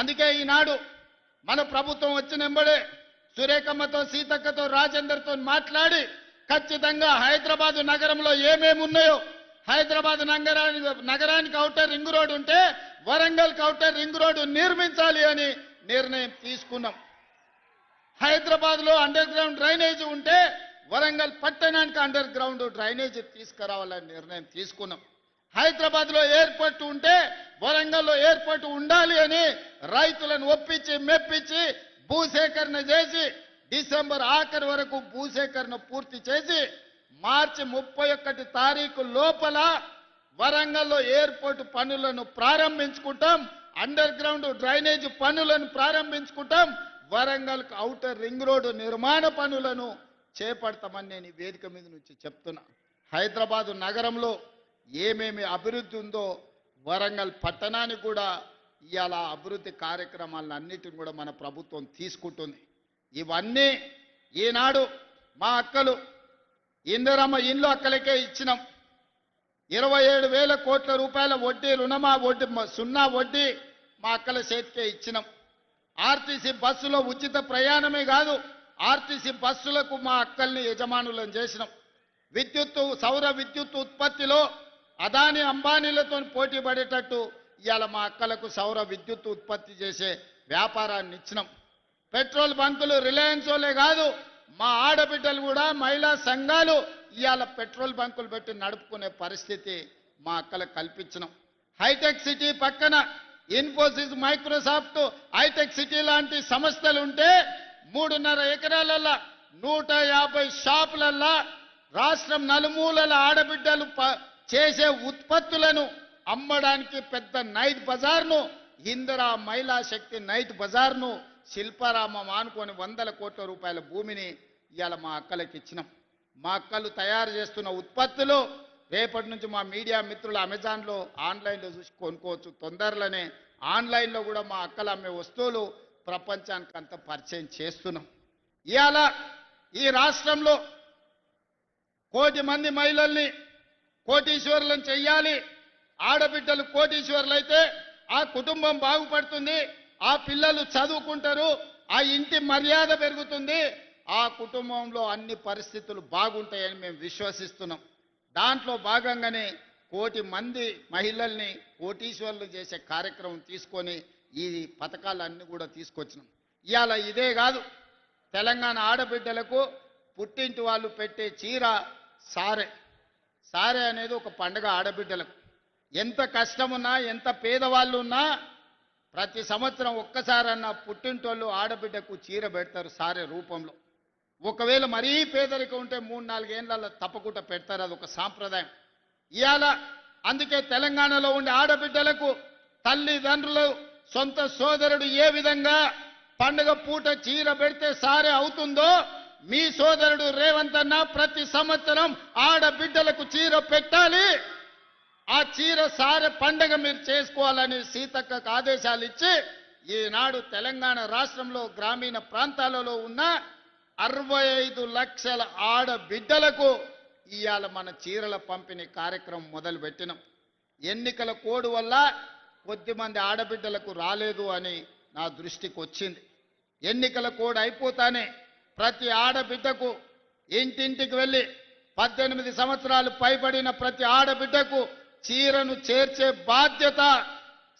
అందుకే ఈనాడు మన ప్రభుత్వం వచ్చిన వెంబడే సురేఖమ్మతో సీతక్కతో రాజేందర్తో మాట్లాడి ఖచ్చితంగా హైదరాబాదు నగరంలో ఏమేమి ఉన్నాయో హైదరాబాద్ నగరానికి నగరానికి అవుటర్ రింగ్ రోడ్ ఉంటే వరంగల్ అవుటర్ రింగ్ రోడ్డు నిర్మించాలి అని నిర్ణయం తీసుకున్నాం. హైదరాబాద్లో అండర్ గ్రౌండ్ డ్రైనేజ్ ఉంటే వరంగల్ పట్టణానికి అండర్ గ్రౌండ్ డ్రైనేజ్ తీసుకురావాలని నిర్ణయం తీసుకున్నాం. హైదరాబాద్లో ఎయిర్పోర్ట్ ఉంటే వరంగల్లో ఎయిర్పోర్ట్ ఉండాలి అని రైతులను ఒప్పించి మెప్పించి భూసేకరణ చేసి డిసెంబర్ ఆఖరి వరకు భూసేకరణ పూర్తి చేసి మార్చి ముప్పై ఒకటి తారీఖు లోపల వరంగల్లో ఎయిర్పోర్ట్ పనులను ప్రారంభించుకుంటాం. అండర్ గ్రౌండ్ డ్రైనేజ్ పనులను ప్రారంభించుకుంటాం. వరంగల్ అవుటర్ రింగ్ రోడ్డు నిర్మాణ పనులను చేపడతామని నేను వేదిక మీద నుంచి చెప్తున్నా. హైదరాబాదు నగరంలో ఏమేమి అభివృద్ధి ఉందో వరంగల్ పట్టణానికి కూడా ఇవాళ అభివృద్ధి కార్యక్రమాలను అన్నిటిని కూడా మన ప్రభుత్వం తీసుకుంటుంది. ఇవన్నీ ఈనాడు మా అక్కలు ఇందిరమ్మ ఇల్లు అక్కలకే ఇచ్చినాం. ఇరవై ఏడు వేల కోట్ల రూపాయల వడ్డీ రుణమా వడ్డీ సున్నా వడ్డీ మా అక్కల చేతికే ఇచ్చినాం. ఆర్టీసీ బస్సులో ఉచిత ప్రయాణమే కాదు ఆర్టీసీ బస్సులకు మా అక్కల్ని యజమానులను చేసినాం. విద్యుత్తు సౌర విద్యుత్ ఉత్పత్తిలో అదాని అంబానీలతో పోటీ పడేటట్టు ఇవాళ మా అక్కలకు సౌర విద్యుత్ ఉత్పత్తి చేసే వ్యాపారాన్ని ఇచ్చినాం. పెట్రోల్ బంకులు రిలయన్స్ వాళ్ళే కాదు మా ఆడబిడ్డలు కూడా మహిళా సంఘాలు ఇవాళ పెట్రోల్ బంకులు పెట్టి నడుపుకునే పరిస్థితి మా అక్కలకు కల్పించినాం. హైటెక్ సిటీ పక్కన ఇన్ఫోసిస్ మైక్రోసాఫ్ట్ హైటెక్ సిటీ లాంటి సంస్థలు ఉంటే మూడున్నర ఎకరాలల్లా నూట యాభై షాపులల్లా రాష్ట్రం నలుమూలల ఆడబిడ్డలు ప- చేసే ఉత్పత్తులను అమ్మడానికి పెద్ద నైట్ బజార్ను ఇందిరా మహిళా శక్తి నైట్ బజార్ను శిల్పారామం ఆనుకొని వందల కోట్ల రూపాయల భూమిని ఇవాళ మా అక్కలకి ఇచ్చినాం. మా అక్కలు తయారు చేస్తున్న ఉత్పత్తులు రేపటి నుంచి మా మీడియా మిత్రులు అమెజాన్లో ఆన్లైన్లో చూసి కొనుక్కోవచ్చు. తొందరలోనే ఆన్లైన్లో కూడా మా అక్కలు అమ్మే వస్తువులు ప్రపంచానికి అంత పరిచయం చేస్తున్నాం. ఇవాళ ఈ రాష్ట్రంలో కోటి మంది మహిళల్ని కోటీశ్వరులను చెయ్యాలి. ఆడబిడ్డలు కోటీశ్వరులు అయితే ఆ కుటుంబం బాగుపడుతుంది ఆ పిల్లలు చదువుకుంటారు ఆ ఇంటి మర్యాద పెరుగుతుంది. ఆ కుటుంబంలో అన్ని పరిస్థితులు బాగుంటాయని మేము విశ్వసిస్తున్నాం. దాంట్లో భాగంగానే కోటి మంది మహిళల్ని కోటీశ్వరులు చేసే కార్యక్రమం తీసుకొని ఈ పథకాలన్నీ కూడా తీసుకొచ్చినాం. ఇవాళ ఇదే కాదు తెలంగాణ ఆడబిడ్డలకు పుట్టింటి వాళ్ళు పెట్టే చీర సారే. సారే అనేది ఒక పండగ ఆడబిడ్డలకు. ఎంత కష్టమున్నా ఎంత పేదవాళ్ళు ఉన్నా ప్రతి సంవత్సరం ఒక్కసారన్నా పుట్టింటోళ్ళు ఆడబిడ్డకు చీర పెడతారు సారే రూపంలో. ఒకవేళ మరీ పేదరికం ఉంటే మూడు నాలుగేళ్ళ తప్పకుండా పెడతారు అది ఒక సాంప్రదాయం. ఇవాళ అందుకే తెలంగాణలో ఉండే ఆడబిడ్డలకు తల్లిదండ్రులు సొంత సోదరుడు ఏ విధంగా పండుగ పూట చీర పెడితే సారే అవుతుందో మీ సోదరుడు రేవంత్ అన్న ప్రతి సంవత్సరం ఆడబిడ్డలకు చీర పెట్టాలి. ఆ చీర సారె పండగ మీరు చేసుకోవాలని సీతక్కకు ఆదేశాలు ఇచ్చి ఈనాడు తెలంగాణ రాష్ట్రంలో గ్రామీణ ప్రాంతాలలో ఉన్న అరవై ఐదు లక్షల ఆడబిడ్డలకు ఇవాళ మన చీరల పంపిణీ కార్యక్రమం మొదలు పెట్టినాం ఎన్నికల కోడ్ వల్ల కొద్దిమంది ఆడబిడ్డలకు రాలేదు అని నా దృష్టికి వచ్చింది ఎన్నికల కోడ్ అయిపోతానే ప్రతి ఆడబిడ్డకు ఇంటింటికి వెళ్ళి పద్దెనిమిది సంవత్సరాలు పైబడిన ప్రతి ఆడబిడ్డకు చీరను చేర్చే బాధ్యత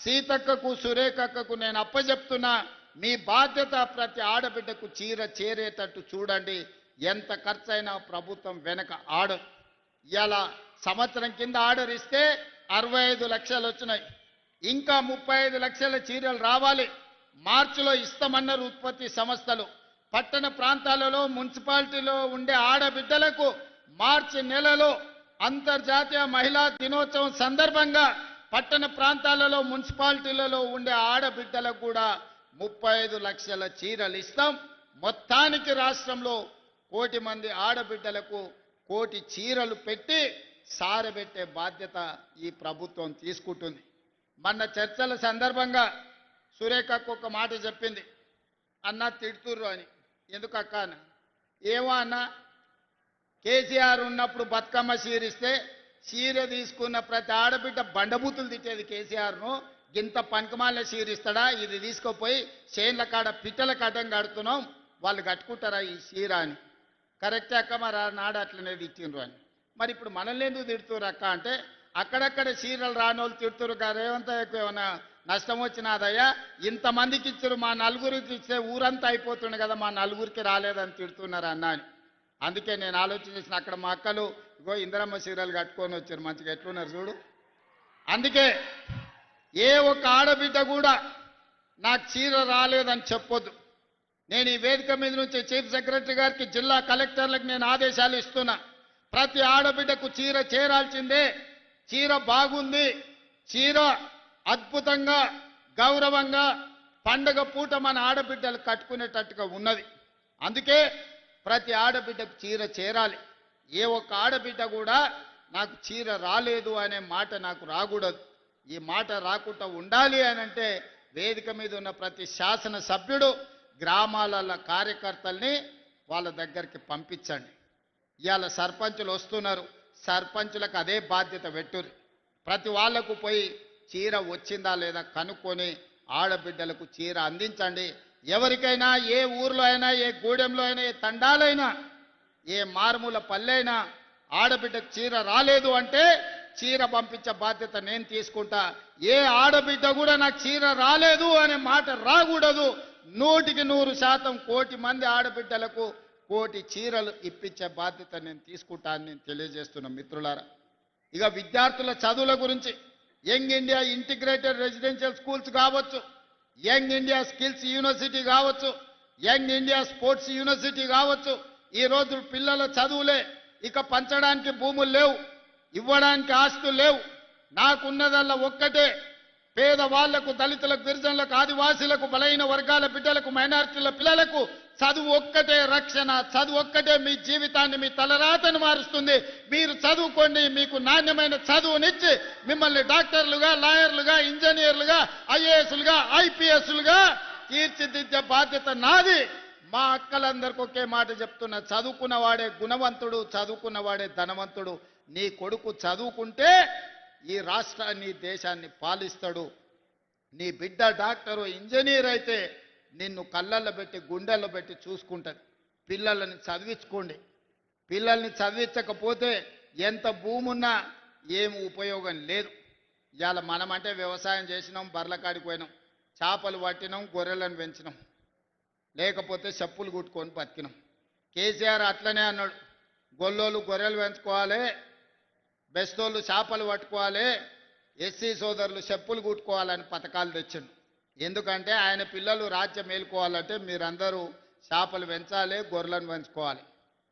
సీతక్కకు సురేఖక్కకు నేను అప్పచెప్తున్నా మీ బాధ్యత ప్రతి ఆడబిడ్డకు చీర చేరేటట్టు చూడండి. ఎంత ఖర్చైనా ప్రభుత్వం వెనక ఆర్డర్ ఇలా సంవత్సరం కింద ఆర్డర్ ఇస్తే అరవై ఐదు లక్షలు వచ్చినాయి. ఇంకా ముప్పై ఐదు లక్షల చీరలు రావాలి. మార్చిలో ఇస్తామన్నారు ఉత్పత్తి సంస్థలు. పట్టణ ప్రాంతాలలో మున్సిపాలిటీలో ఉండే ఆడబిడ్డలకు మార్చి నెలలో అంతర్జాతీయ మహిళా దినోత్సవం సందర్భంగా పట్టణ ప్రాంతాలలో మున్సిపాలిటీలలో ఉండే ఆడబిడ్డలకు కూడా ముప్పై ఐదు లక్షల చీరలు ఇస్తాం. మొత్తానికి రాష్ట్రంలో కోటి మంది ఆడబిడ్డలకు కోటి చీరలు పెట్టి సారబెట్టే బాధ్యత ఈ ప్రభుత్వం తీసుకుంటుంది. మన చర్చల సందర్భంగా సురేఖకు ఒక మాట చెప్పింది. అన్న తిడుతుర్రు అని. ఎందుకు అక్క అన్న ఏమో అన్న కేసీఆర్ ఉన్నప్పుడు బతుకమ్మ చీరిస్తే చీర తీసుకున్న ప్రతి ఆడబిడ్డ బండబూతులు తిట్టేది కేసీఆర్ను. గింత పనికిమాల చీరిస్తాడా? ఇది తీసుకుపోయి చేన్ల కాడ పిట్టల కట్టం కడుతున్నాం. వాళ్ళు కట్టుకుంటారా ఈ చీర అని కరెక్టే అక్క మరి నాడు అట్లనే తిట్టిండ్రు అని. మరి ఇప్పుడు మనల్ని ఎందుకు తిడుతురు అక్క అంటే అక్కడక్కడ చీరలు రానోళ్ళు తిడుతురు గా రేవంత్ అయ్యకు ఏమైనా నష్టం వచ్చినాదయ్యా ఇంతమందికి ఇచ్చారు మా నలుగురికి ఇచ్చే ఊరంతా అయిపోతుండే కదా మా నలుగురికి రాలేదని తిడుతున్నారు అన్న అని. అందుకే నేను ఆలోచన చేసిన అక్కడ మా అక్కలు ఇగో ఇందిరమ్మ చీరలు కట్టుకొని వచ్చారు మంచిగా ఎట్లున్నారు చూడు. అందుకే ఏ ఒక్క ఆడబిడ్డ కూడా నాకు చీర రాలేదని చెప్పొద్దు. నేను ఈ వేదిక మీద నుంచి చీఫ్ సెక్రటరీ గారికి జిల్లా కలెక్టర్లకు నేను ఆదేశాలు ఇస్తున్నా. ప్రతి ఆడబిడ్డకు చీర చేరాల్సిందే చీర బాగుంది చీర అద్భుతంగా గౌరవంగా పండగ పూట మన ఆడబిడ్డలు కట్టుకునేటట్టుగా ఉన్నది. అందుకే ప్రతి ఆడబిడ్డకు చీర చేరాలి. ఏ ఒక్క ఆడబిడ్డ కూడా నాకు చీర రాలేదు అనే మాట నాకు రాకూడదు. ఈ మాట రాకుండా ఉండాలి అని అంటే వేదిక మీద ఉన్న ప్రతి శాసన సభ్యుడు గ్రామాల కార్యకర్తల్ని వాళ్ళ దగ్గరికి పంపించండి. ఇవాళ సర్పంచులు వస్తున్నారు. సర్పంచులకు అదే బాధ్యత పెట్టురు ప్రతి వాళ్ళకు పోయి చీర వచ్చిందా లేదా కనుక్కొని ఆడబిడ్డలకు చీర అందించండి. ఎవరికైనా ఏ ఊర్లో అయినా ఏ గూడెంలో అయినా ఏ తండాలైనా ఏ మారుమూల పల్లెనా ఆడబిడ్డకు చీర రాలేదు అంటే చీర పంపించే బాధ్యత నేను తీసుకుంటా. ఏ ఆడబిడ్డ కూడా నాకు చీర రాలేదు అనే మాట రాకూడదు. నూటికి నూరు శాతం కోటి మంది ఆడబిడ్డలకు కోటి చీరలు ఇప్పించే బాధ్యత నేను తీసుకుంటా అని నేను తెలియజేస్తున్నా మిత్రులారా. ఇక విద్యార్థుల చదువుల గురించి young India integrated residential schools కావచ్చు. యంగ్ ఇండియా స్కిల్స్ యూనివర్సిటీ కావచ్చు. యంగ్ ఇండియా స్పోర్ట్స్ యూనివర్సిటీ కావచ్చు. ఈ రోజు పిల్లల చదువులే. ఇక పంచడానికి భూములు లేవు. ఇవ్వడానికి ఆస్తులు లేవు. నాకున్నదల్లా ఒక్కటే. పేదవాళ్ళకు దళితులకు గిరిజనులకు ఆదివాసీలకు బలైన వర్గాల బిడ్డలకు మైనారిటీల పిల్లలకు చదువు ఒక్కటే రక్షణ చదువు ఒక్కటే మీ జీవితాన్ని మీ తలరాతను మారుస్తుంది. మీరు చదువుకోండి మీకు నాణ్యమైన చదువునిచ్చి మిమ్మల్ని డాక్టర్లుగా లాయర్లుగా ఇంజనీర్లుగా ఐఏఎస్లుగా ఐపీఎస్లుగా తీర్చిదిద్దే బాధ్యత నాది. మా అక్కలందరికీ ఒకే మాట చెప్తున్నా చదువుకున్నవాడే గుణవంతుడు చదువుకున్నవాడే ధనవంతుడు. నీ కొడుకు చదువుకుంటే ఈ రాష్ట్రాన్ని దేశాన్ని పాలిస్తాడు. నీ బిడ్డ డాక్టరు ఇంజనీర్ అయితే నిన్ను కళ్ళల్లో పెట్టి గుండెల్లో పెట్టి చూసుకుంటుంది పిల్లలని చదివించుకోండి. పిల్లల్ని చదివించకపోతే ఎంత భూమి ఉన్నా ఏమి ఉపయోగం లేదు. ఇవాళ మనమంటే వ్యవసాయం చేసినాం బర్లకాడికి పోయినాం. చేపలు పట్టినాం గొర్రెలను పెంచినాం. లేకపోతే చెప్పులు కుట్టుకొని బతికినాం. కేసీఆర్ అట్లనే అన్నాడు. గొల్లోళ్ళు గొర్రెలు పెంచుకోవాలి బెస్తోళ్ళు చేపలు పట్టుకోవాలి ఎస్సీ సోదరులు చెప్పులు కుట్టుకోవాలని పథకాలు తెచ్చిండు. ఎందుకంటే ఆయన పిల్లలు రాజ్యం మేలుకోవాలంటే మీరందరూ చేపలు పెంచాలి గొర్రెలను పెంచుకోవాలి.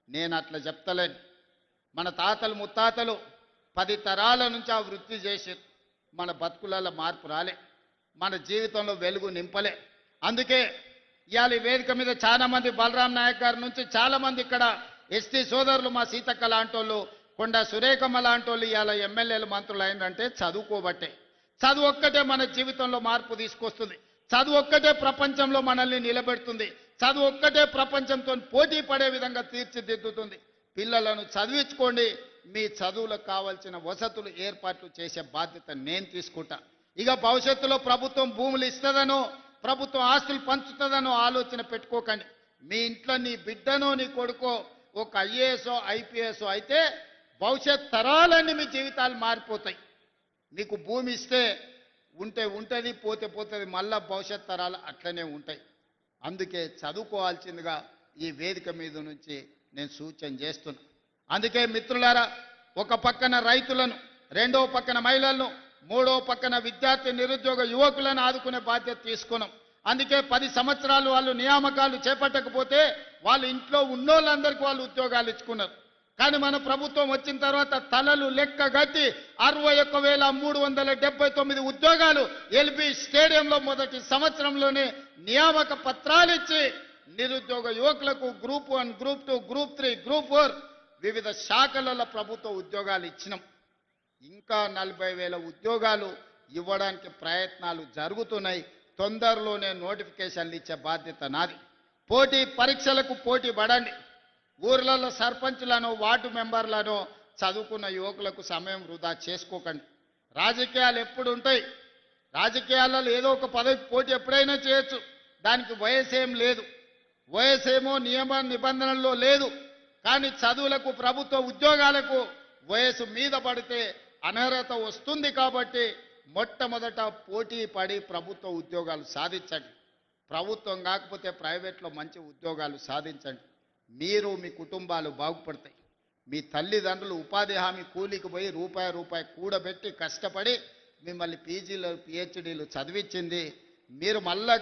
నేను అట్లా చెప్తలేను. మన తాతలు ముత్తాతలు పది తరాల నుంచి ఆ వృత్తి చేసి మన బతుకులలో మార్పు రాలే. మన జీవితంలో వెలుగు నింపలే. అందుకే ఇవాళ వేదిక మీద చాలామంది బలరాం నాయక్ గారి నుంచి చాలా మంది ఇక్కడ ఎస్టీ సోదరులు మా సీతక్క లాంటి వాళ్ళు కొండ సురేఖమ్మ లాంటి వాళ్ళు ఇవాళ ఎమ్మెల్యేలు మంత్రులు అయిందంటే చదువుకోబట్టే. చదువు ఒక్కటే మన జీవితంలో మార్పు తీసుకొస్తుంది. చదువు ఒక్కటే ప్రపంచంలో మనల్ని నిలబెడుతుంది. చదువు ఒక్కటే ప్రపంచంతో పోటీ పడే విధంగా తీర్చిదిద్దుతుంది. పిల్లలను చదివించుకోండి. మీ చదువులకు కావాల్సిన వసతులు ఏర్పాట్లు చేసే బాధ్యత నేను తీసుకుంటా. ఇక భవిష్యత్తులో ప్రభుత్వం భూములు ఇస్తుందనో ప్రభుత్వం ఆస్తులు పంచుతుందనో ఆలోచన పెట్టుకోకండి. మీ ఇంట్లో నీ బిడ్డనో నీ కొడుకో ఒక ఐఏఎస్ ఐపీఎస్ అయితే భవిష్యత్ తరాలన్నీ మీ జీవితాలు మారిపోతాయి. మీకు భూమి ఇస్తే ఉంటే ఉంటుంది పోతే పోతుంది మళ్ళా భవిష్యత్ తరాలు అట్లనే ఉంటాయి. అందుకే చదువుకోవాల్సిందిగా ఈ వేదిక మీద నుంచి నేను సూచన చేస్తున్నా. అందుకే మిత్రులారా ఒక పక్కన రైతులను రెండో పక్కన మహిళలను మూడో పక్కన విద్యార్థి నిరుద్యోగ యువకులను ఆదుకునే బాధ్యత తీసుకున్నాం. అందుకే పది సంవత్సరాలు వాళ్ళు నియామకాలు చేపట్టకపోతే వాళ్ళు ఇంట్లో ఉన్నోళ్ళందరికీ వాళ్ళు ఉద్యోగాలు ఇచ్చుకున్నారు. కానీ మన ప్రభుత్వం వచ్చిన తర్వాత తలలు లెక్క గట్టి అరవై ఒక్క వేల మూడు వందల డెబ్బై తొమ్మిది ఉద్యోగాలు ఎల్బి స్టేడియంలో మొదటి సంవత్సరంలోనే నియామక పత్రాలు ఇచ్చి నిరుద్యోగ యువకులకు group one group two group three group four వివిధ శాఖలలో ప్రభుత్వ ఉద్యోగాలు ఇచ్చినాం. ఇంకా నలభై వేల ఉద్యోగాలు ఇవ్వడానికి ప్రయత్నాలు జరుగుతున్నాయి. తొందరలోనే నోటిఫికేషన్లు ఇచ్చే బాధ్యత నాది. పోటీ పరీక్షలకు పోటీ పడండి. ఊర్లలో సర్పంచ్లను వార్డు మెంబర్లను చదువుకున్న యువకులకు సమయం వృధా చేసుకోకండి. రాజకీయాలు ఎప్పుడు ఉంటాయి రాజకీయాలలో ఏదో ఒక పదవి పోటీ ఎప్పుడైనా చేయొచ్చు. దానికి వయసు ఏం లేదు. వయసేమో నియమ నిబంధనల్లో లేదు. కానీ చదువులకు ప్రభుత్వ ఉద్యోగాలకు వయసు మీద పడితే అనర్హత వస్తుంది కాబట్టి మొట్టమొదట పోటీ పడి ప్రభుత్వ ఉద్యోగాలు సాధించండి. ప్రభుత్వం కాకపోతే ప్రైవేట్లో మంచి ఉద్యోగాలు సాధించండి. మీరు మీ కుటుంబాలు బాగుపడతాయి. మీ తల్లిదండ్రులు ఉపాధి హామీ కూలికి పోయి రూపాయి రూపాయి కూడబెట్టి కష్టపడి మిమ్మల్ని పీజీలు పిహెచ్డీలు చదివించింది. మీరు మళ్ళా